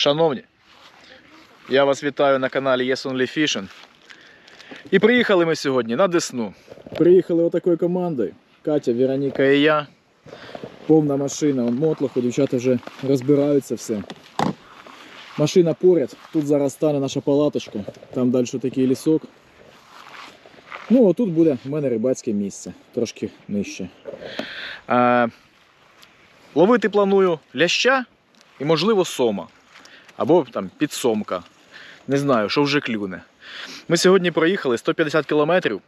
Шановні, я вас вітаю на каналі Yes Only Fishing. І приїхали ми сьогодні на Десну. Приїхали отакою командою. Катя, Вероніка і я. Повна машина, вон мотлоху, дівчата вже розбираються все. Машина поряд, тут зараз стане наша палаточка, там далі такий лісок. Ну, отут буде в мене рибацьке місце, трошки нижче. А, ловити планую ляща і, можливо, сома. Або там підсомка. Не знаю, що вже клюне. Ми сьогодні проїхали 150 кілометрів.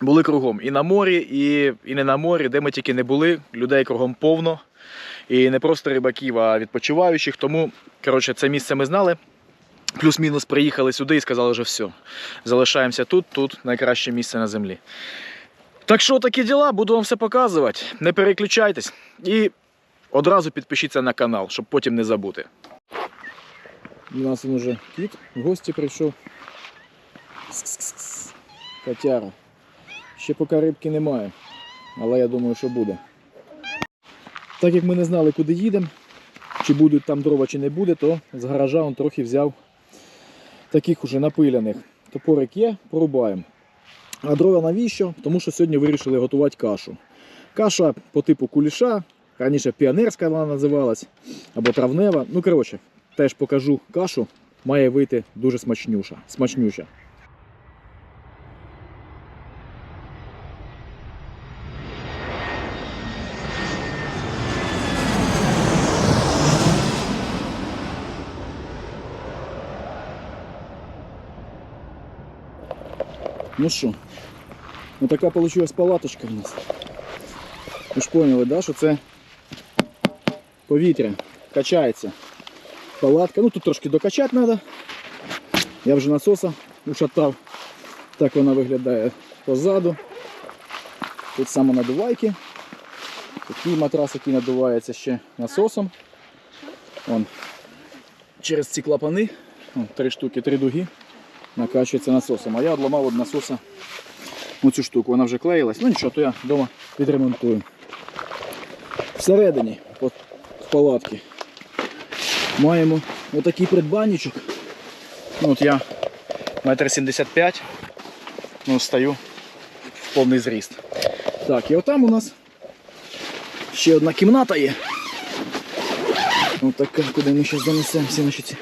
Були кругом і на морі, і, і не на морі, де ми тільки не були. Людей кругом повно. І не просто рибаків, а відпочиваючих. Тому, коротше, це місце ми знали. Плюс-мінус приїхали сюди і сказали, що все. Залишаємося тут, тут найкраще місце на землі. Так що такі діла, буду вам все показувати. Не переключайтесь. І одразу підпишіться на канал, щоб потім не забути. У нас він уже кіт, в гості прийшов. Кс-кс-кс. Котяра. Ще поки рибки немає, але я думаю, що буде. Так як ми не знали, куди їдемо, чи будуть там дрова, чи не буде, то з гаража он трохи взяв таких уже напиляних. Топорик є, порубаємо. А дрова навіщо? Тому що сьогодні вирішили готувати кашу. Каша по типу куліша, раніше піонерська вона називалась, або травнева. Ну, коротше, теж покажу кашу, має вийти дуже смачнюша. смачнюча. Ну що, ну така вийшла палаточка в нас. Ви ж поняли, да, що це повітря качається. Палатка. Ну тут трошки докачати треба. Я вже насоса ушатав. Так вона виглядає позаду. Тут самонадувайки. Такий матрас, який надувається ще насосом. Вон. Через ці клапани, вон, три штуки, три дуги, накачується насосом. А я одламав від насоса оцю штуку, вона вже клеїлась. Ну нічого, то я вдома відремонтую. Всередині от, палатки маємо отакий придбанничок. Ну, от я метр сімдесят п'ять, ну, стою в повний зріст. Так, і отам у нас ще одна кімната є. Ось куди ми зараз занесемо всі наші ці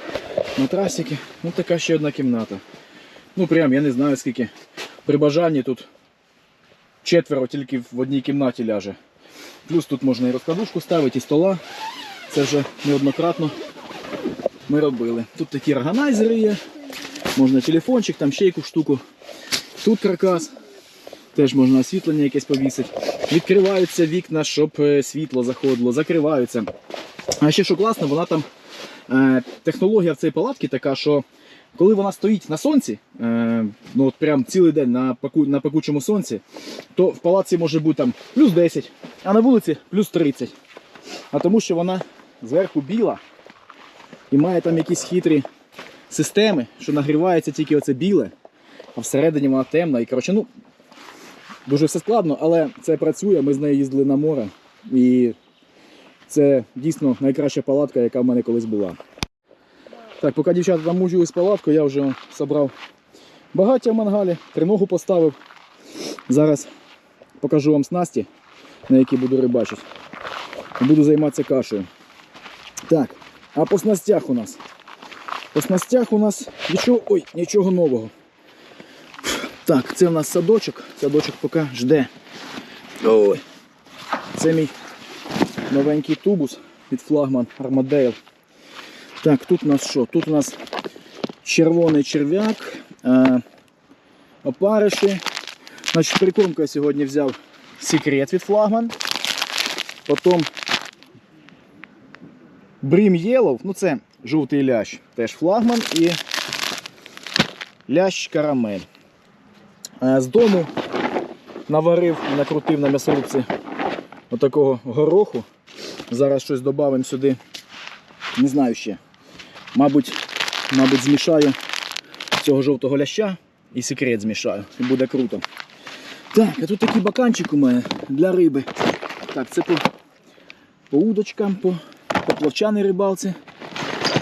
матрасики. Ось така ще одна кімната. Ну прям я не знаю скільки. При бажанні тут четверо тільки в одній кімнаті ляже. Плюс тут можна і розкладушку ставити, і стола. Це вже неоднократно ми робили. Тут такі органайзери є. Можна телефончик, там ще якусь штуку. Тут каркас. Теж можна освітлення якесь повісити. Відкриваються вікна, щоб е, світло заходило, закриваються. А ще що класно, вона там е, технологія в цій палатці така, що коли вона стоїть на сонці, е, ну от прям цілий день на, паку, на пекучому сонці, то в палаці може бути там плюс 10, а на вулиці плюс 30. А тому що вона зверху біла і має там якісь хитрі системи, що нагрівається тільки оце біле, а всередині вона темна. І коротше, ну, дуже все складно, але це працює. Ми з нею їздили на море. І це дійсно найкраща палатка, яка в мене колись була. Так, поки дівчата там мучились з палаткою, я вже зібрав багаття в мангалі, триногу поставив. Зараз покажу вам снасті, на які буду рибачити. Буду займатися кашею. Так, а по снастях у нас. По снастях у нас нічого, ой, нічого нового. Так, це у нас садочок. Садочок поки жде. Ой. Це мій новенький тубус від флагман Armadale. Так, тут у нас що? Тут у нас червоний черв'як, е, опариші. Значить, прикормку я сьогодні взяв секрет від флагман. Потім Брім Єлов, ну це жовтий лящ, теж флагман і лящ карамель. Е, З дому наварив і накрутив на м'ясорубці отакого гороху. Зараз щось додамо сюди. Не знаю ще. Мабуть, мабуть, змішаю цього жовтого ляща і секрет змішаю. І буде круто. Так, а тут такий баканчик у мене для риби. Так, це по, по удочкам, по, по плавчаній рибалці.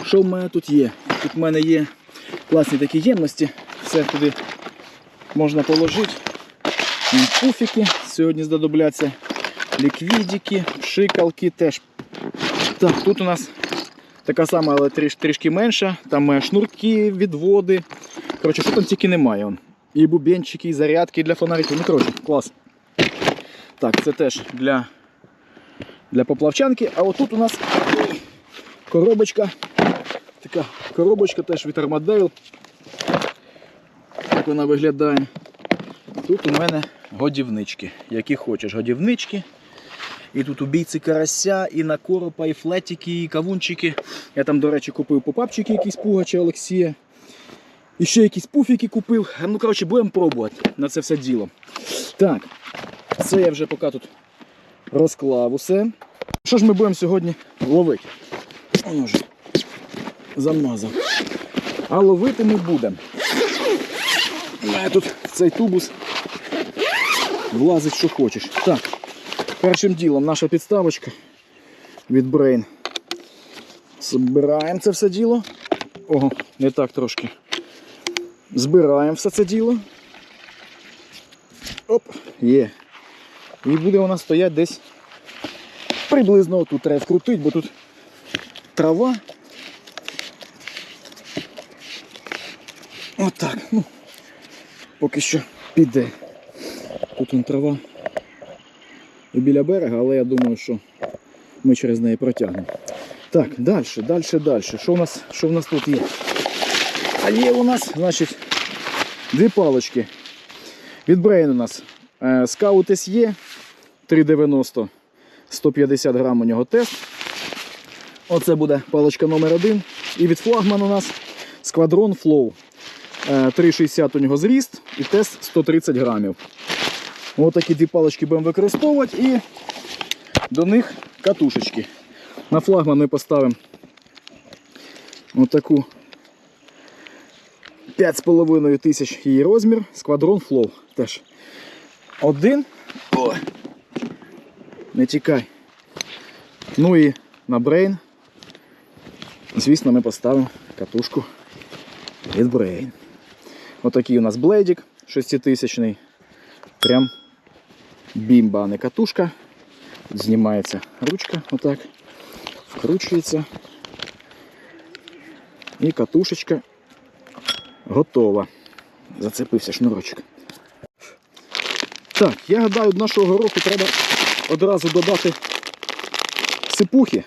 Що в мене тут є? Тут в мене є класні такі ємності. Все туди можна положити. Пуфіки сьогодні знадобляться. Ліквідики, пшикалки теж. Так, тут у нас така сама, але тріш, трішки менша. Там шнурки, відводи. Коротше, що там тільки немає. Он. І бубенчики, і зарядки для фонариків. Ну, коротше, клас. Так, це теж для, для поплавчанки. А отут у нас коробочка. Така коробочка теж від Armadale. Так вона виглядає. Тут у мене годівнички. Які хочеш годівнички. І тут убійці карася, і на коропа, і флетики, і кавунчики. Я там, до речі, купив попапчики якісь пугача Олексія. І ще якісь пуфіки купив. Ну, коротше, будемо пробувати на це все діло. Так, це я вже поки тут розклав усе. Що ж ми будемо сьогодні ловити? Воно вже замазав. А ловити ми будемо. У мене тут цей тубус влазить, що хочеш. Так, першим ділом наша підставочка від Brain. Збираємо це все діло. Ого, не так трошки. Збираємо все це діло. Оп, є. І буде нас стояти десь приблизно тут треба вкрутити, бо тут трава. Отак. Ну, поки що піде. Тут вон трава і біля берега, але я думаю, що ми через неї протягнемо. Так, далі, далі, далі. Що у нас, що в нас тут є? А є у нас, значить, дві палочки. Від Brain у нас Scout SE 390, 150 грам у нього тест. Оце буде паличка номер один. І від флагман у нас Squadron Flow. Е, 3,60 у нього зріст і тест 130 грамів. Ось такі дві палички будемо використовувати і до них катушечки. На флагман ми поставимо отаку 5,5 тисяч її розмір. Squadron Flow теж. Один. О, не тікай. Ну і на Brain. Звісно, ми поставимо катушку від Brain. Отакий у нас блейдик 6000 Прям бімба, а не катушка. Знімається ручка, отак. Вкручується. І катушечка готова. Зацепився шнурочок. Так, я гадаю, до нашого гороху треба одразу додати сипухи.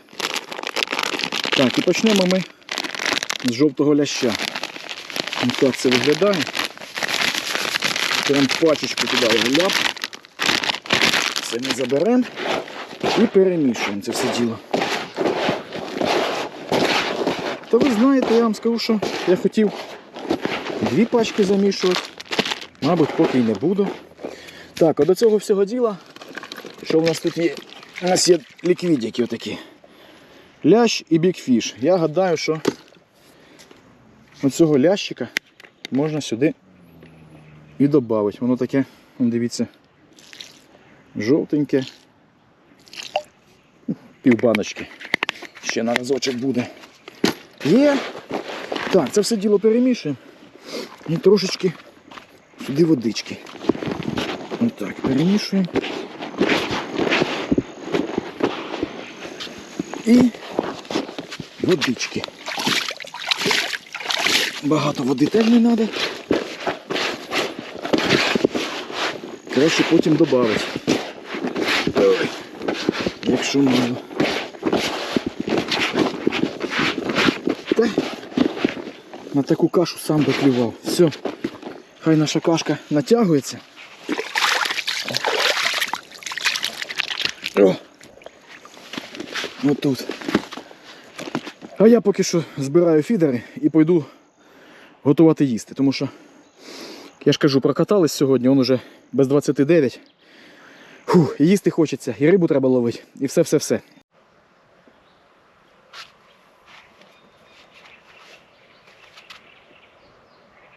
Так, і почнемо ми з жовтого ляща. Ось так це виглядає. Прям пачечку туди ляп. Це ми заберемо і перемішуємо це все діло. Та ви знаєте, я вам скажу, що я хотів дві пачки замішувати. Мабуть, поки й не буду. Так, а до цього всього діла, що в нас тут є? У нас є ліквідики отакі. Лящ і бікфіш. Я гадаю, що оцього лящика можна сюди і додати. Воно таке, дивіться, жовтеньке. Пів баночки. Ще на разочок буде. Є. Так, це все діло перемішуємо. І трошечки сюди водички. Отак, перемішуємо. І водички. Багато води теж не треба. Краще потім додати. Якщо мало. Та на таку кашу сам доклював. Все. Хай наша кашка натягується. О! Отут. А я поки що збираю фідери і пойду готувати їсти, тому що, я ж кажу, прокатались сьогодні, он уже без 29. Фух, і їсти хочеться, і рибу треба ловити, і все-все-все.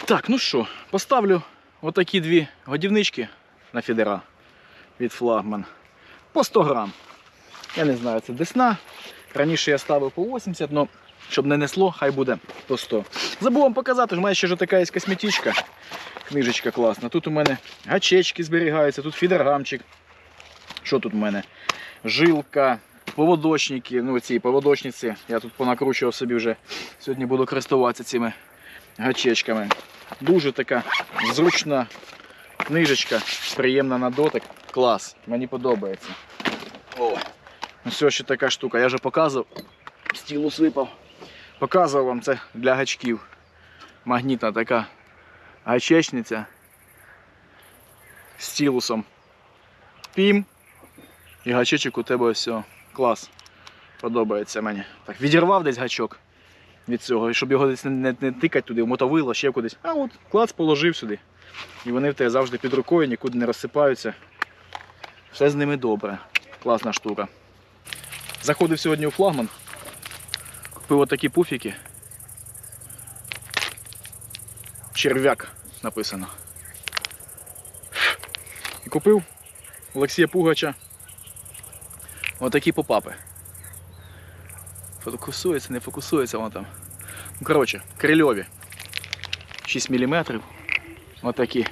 Так, ну що, поставлю отакі дві годівнички на фідера від флагман по 100 грам. Я не знаю, це десна Раніше я ставив по 80, але щоб не несло, хай буде по 100. Забув вам показати, що в мене ще така є косметичка. Книжечка класна. Тут у мене гачечки зберігаються, тут фідергамчик. Що тут у мене? Жилка, поводочники, ну ці поводочниці. Я тут понакручував собі вже. Сьогодні буду користуватися цими гачечками. Дуже така зручна книжечка, приємна на дотик. Клас, мені подобається. О, ось ще така штука. Я вже показував. Стілус випав. Показував вам це для гачків. Магнітна така гачечниця з стілусом. Пім. І гачечок у тебе ось. Клас. Подобається мені. Так, відірвав десь гачок від цього, щоб його десь не, не, не тикати туди, в мотовило, ще кудись. А от клац положив сюди. І вони в тебе завжди під рукою, нікуди не розсипаються. Все з ними добре. Класна штука. Заходив сьогодні у флагман. Купив отакі пуфіки. Черв'як написано. І купив Олексія Пугача отакі попапи. Фокусується, не фокусується воно там. Ну, коротше, крильові. 6 мм. Отакі.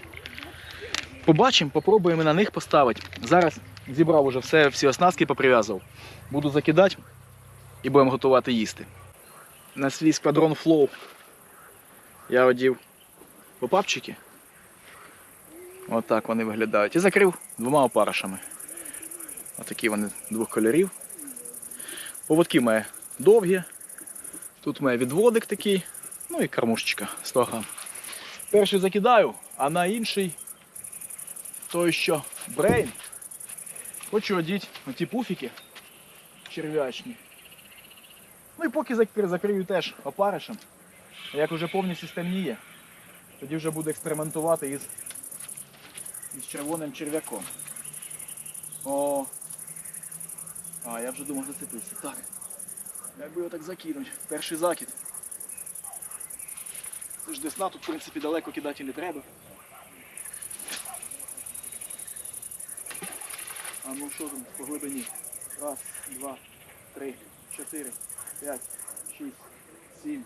Побачимо, попробуємо на них поставити. Зараз зібрав уже все, всі оснастки поприв'язував. Буду закидати і будемо готувати їсти. На свій сквадрон Flow я одів попапчики. Отак вони виглядають. І закрив двома опаришами. Отакі вони двох кольорів. Поводки має довгі. Тут має відводик такий, ну і кормушечка 100 грам. Перший закидаю, а на інший той що брейн. Хочу одіти оті пуфіки черв'ячні. Ну і поки закрию, теж опаришем. А Як вже повністю стемніє, тоді вже буду експериментувати із, із червоним черв'яком. О. А, я вже думав зацепився. Так. Як би його так закинуть? Перший закид. Це ж десна, тут в принципі далеко кидати не треба. А ну що там по глибині? Раз, два, три, чотири, п'ять, шість, сім,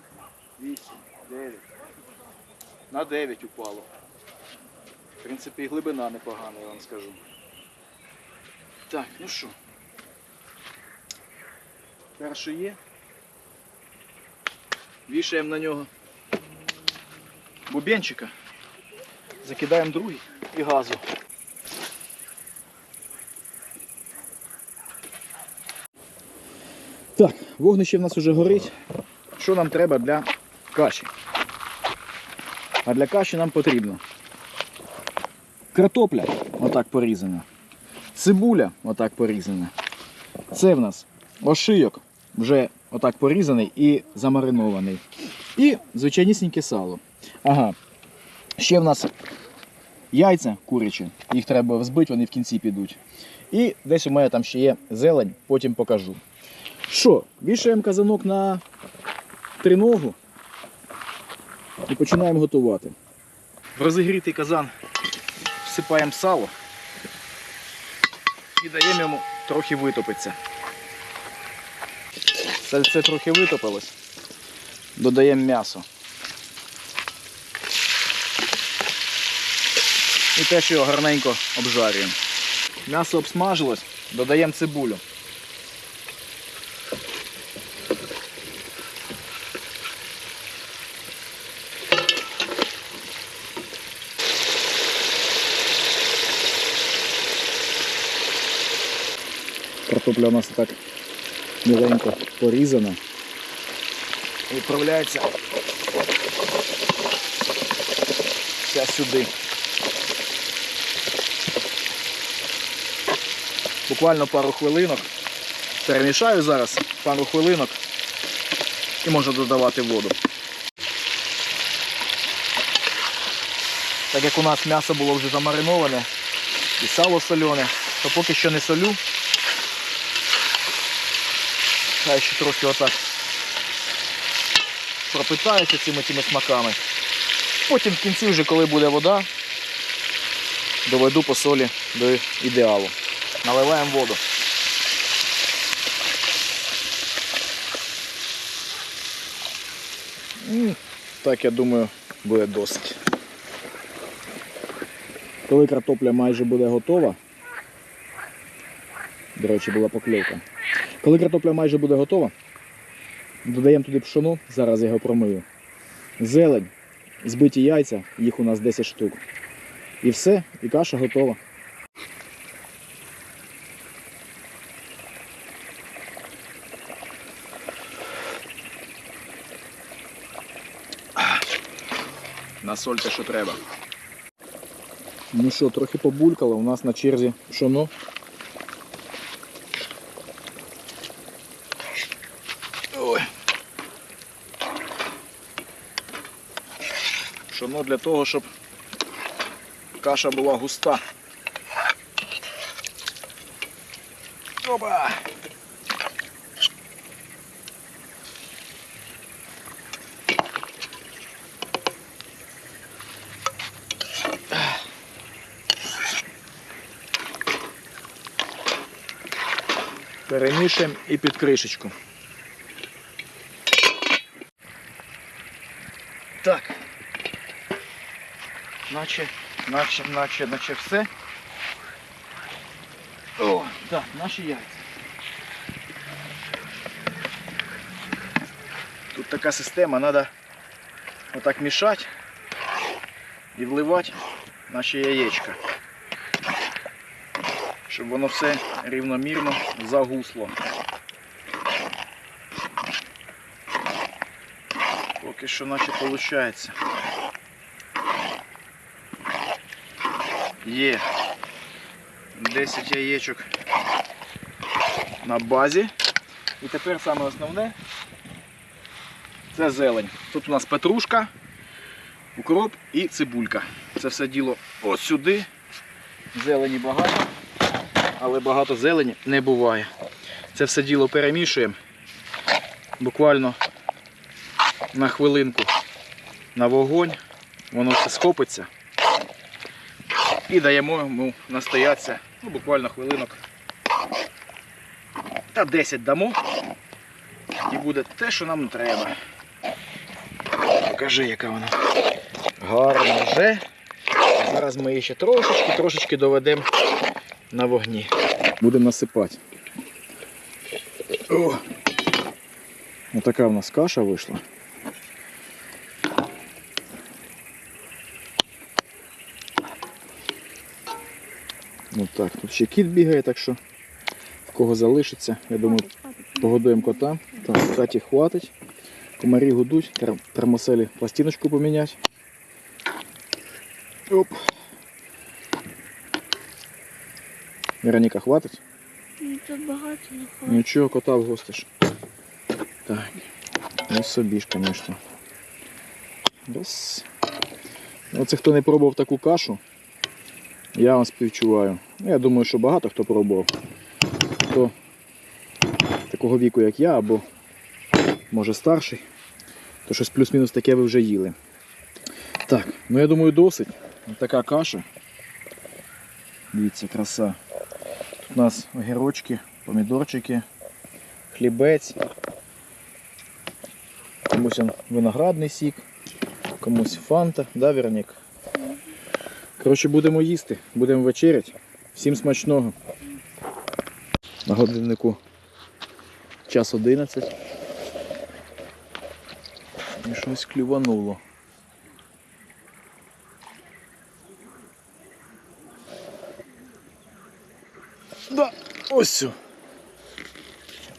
вісім, дев'ять. На дев'ять упало. В принципі, і глибина непогана, я вам скажу. Так, ну що. Перший є. Вішаємо на нього бубенчика. Закидаємо другий і газу. Так, вогнище в нас вже горить. Що нам треба для каші? А для каші нам потрібно картопля, отак порізана. Цибуля, отак порізана. Це в нас ошийок, вже отак порізаний і замаринований. І звичайнісіньке сало. Ага. Ще в нас яйця курячі, їх треба взбити, вони в кінці підуть. І десь у мене там ще є зелень, потім покажу. Що, вішаємо казанок на триногу і починаємо готувати. В розігрітий казан всипаємо сало і даємо йому трохи витопитися. Це все трохи витопилось. Додаємо м'ясо. І теж його гарненько обжарюємо. М'ясо обсмажилось, додаємо цибулю. Картопля у нас так міленько порізана. Відправляється вся сюди. Буквально пару хвилинок. Перемішаю зараз пару хвилинок і можна додавати воду. Так як у нас м'ясо було вже замариноване і сало солене, то поки що не солю хай ще трохи отак пропитається цими тими смаками. Потім в кінці, вже коли буде вода, доведу по солі до ідеалу. Наливаємо воду. Так, я думаю, буде досить. Коли картопля майже буде готова, до речі, була поклейка. Коли картопля майже буде готова, додаємо туди пшоно, зараз я його промию. Зелень, збиті яйця, їх у нас 10 штук. І все, і каша готова. Насольте, що треба. Ну що, трохи побулькало, у нас на черзі пшоно. Пшоно для того, щоб каша була густа. Опа! Перемішуємо і під кришечку. Так. Наче, наче, наче, наче все. О, так, наші яйця. Тут така система, треба отак мішати і вливати наші яєчка. Щоб воно все рівномірно загусло. Поки що наче виходить. Є 10 яєчок на базі. І тепер саме основне це зелень. Тут у нас петрушка, укроп і цибулька. Це все діло ось сюди. Зелені багато, але багато зелені не буває. Це все діло перемішуємо буквально на хвилинку на вогонь, воно все схопиться і даємо йому настоятися ну, буквально хвилинок. Та 10 дамо. І буде те, що нам треба. Покажи, яка вона гарна вже. Зараз ми її ще трошечки, трошечки доведемо на вогні. Будемо насипати. О! Отака в нас каша вийшла. Так, тут ще кіт бігає, так що в кого залишиться, я думаю, погодуємо кота. Так, Каті хватить. Комарі гудуть, термоселі пластиночку поміняти. Оп. Вероніка, хватить? Ну, Тут багато не ходить. Нічого, кота вгостиш. Так. І собі ж, звісно. Оце хто не пробував таку кашу, я вам співчуваю. Я думаю, що багато хто пробував. Хто такого віку, як я, або може старший, то щось плюс-мінус таке ви вже їли. Так, ну я думаю, досить. Така каша. Дивіться, краса. Тут у нас огірочки, помідорчики, хлібець. Комусь виноградний сік, комусь фанта, да, Веронік? Коротше, будемо їсти, будемо вечеряти. Всім смачного. На годиннику час 11. І щось клювануло. Да, ось.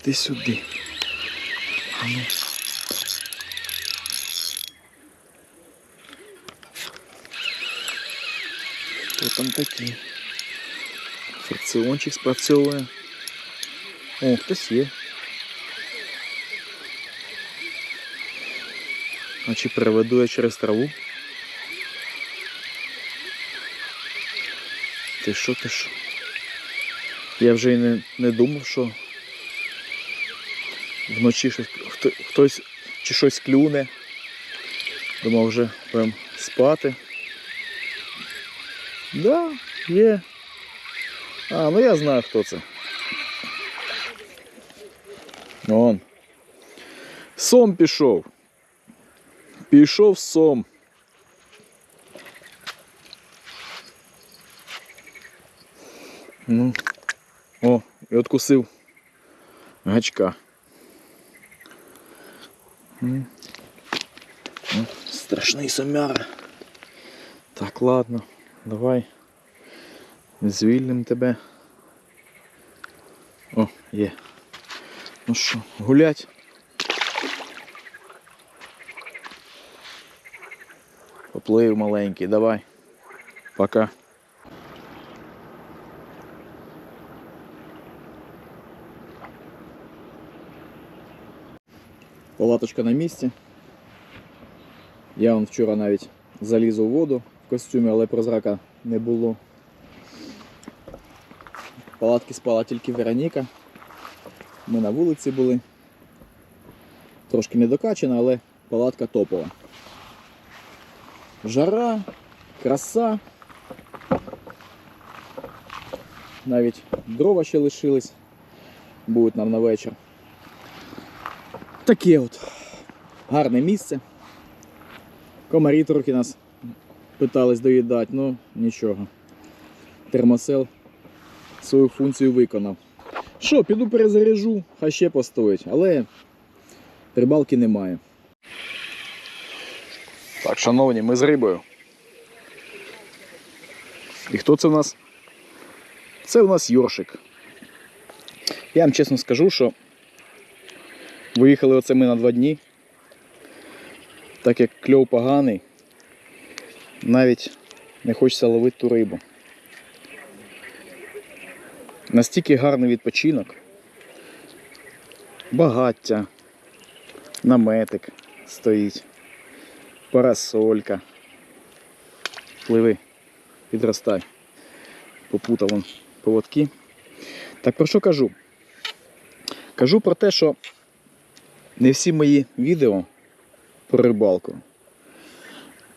Ти сюди. Ну. Хто там такий? Фрикціончик спрацьовує. О, хтось є. А чи переведу я через траву? Ти що, ти що? Я вже й не, не думав, що вночі щось, хто, хтось чи щось клюне. Думав вже прям спати. Да, є. А, ну я знаю хто це. Он. Сом пішов. Пішов сом. Ну. О, і откусив гачка. М. Ну, Страшний сомяра. Так, ладно, давай. Звільним тебе. О, є. Ну що, гулять? Поплив маленький, давай. Пока. Палаточка на місці. Я вон вчора навіть заліз у воду в костюмі, але прозрака не було. Палатки спала тільки Вероніка. Ми на вулиці були. Трошки не докачана, але палатка топова. Жара, краса. Навіть дрова ще лишились. Будуть нам на вечір. Таке от гарне місце. Комарі трохи нас питались доїдати, ну нічого. Термосел свою функцію виконав. Що, піду перезаряжу, хай ще постоїть, але рибалки немає. Так, шановні, ми з рибою. І хто це в нас? Це у нас Йоршик. Я вам чесно скажу, що виїхали оце ми на два дні. Так як кльов поганий, навіть не хочеться ловити ту рибу. Настільки гарний відпочинок. Багаття, наметик стоїть, парасолька. Пливи, підростай. Попутав вон поводки. Так про що кажу? Кажу про те, що не всі мої відео про рибалку.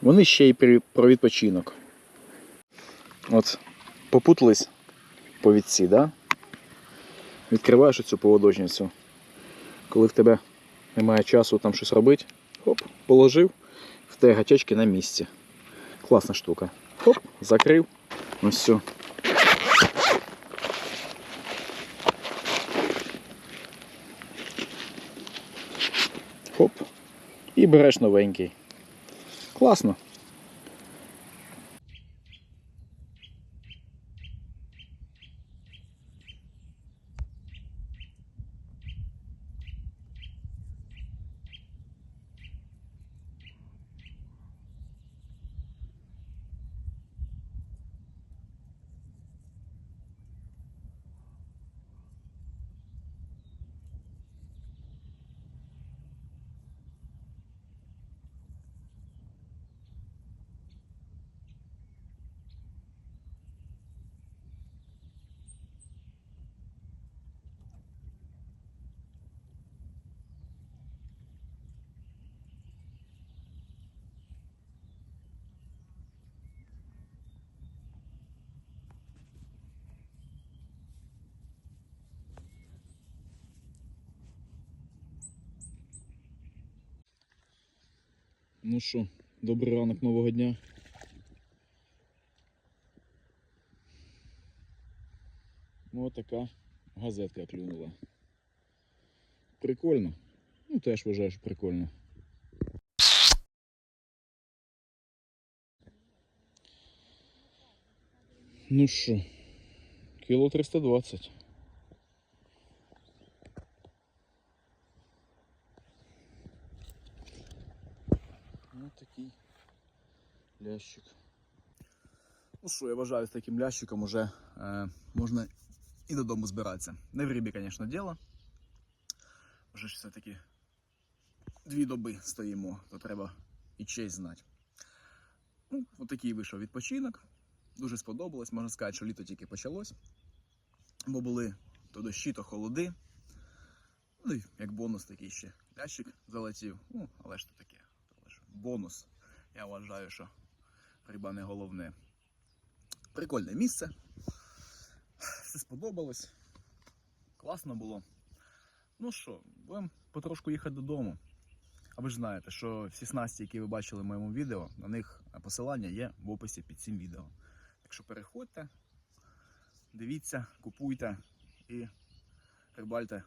Вони ще й про відпочинок. От попутались повідці, да? Відкриваєш оцю поводочницю. Коли в тебе немає часу там щось робити, хоп, положив, в те гачечки на місці. Класна штука. Хоп, закрив. Ось все. Хоп. І береш новенький. Класно. Ну що, добрий ранок нового дня. Ну, така газетка клюнула. Прикольно. Ну, теж вважаю, що прикольно. Ну що, кіло 320. Ну такий лящик. Ну що, я вважаю, з таким лящиком уже е, можна і додому збиратися. Не в рибі, звісно, діло. Вже все-таки дві доби стоїмо, то треба і честь знати. Ну, отакий вийшов відпочинок. Дуже сподобалось. Можна сказати, що літо тільки почалось. Бо були то дощі, то холоди. Ну і як бонус такий ще лящик залетів. Ну, але ж то таке. Бонус. Я вважаю, що риба не головне. Прикольне місце. Все сподобалось. Класно було. Ну що, будемо потрошку їхати додому. А ви ж знаєте, що всі снасті, які ви бачили в моєму відео, на них посилання є в описі під цим відео. Так що переходьте, дивіться, купуйте і рибальте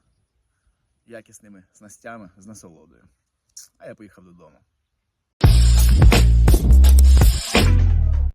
якісними снастями з насолодою. А я поїхав додому.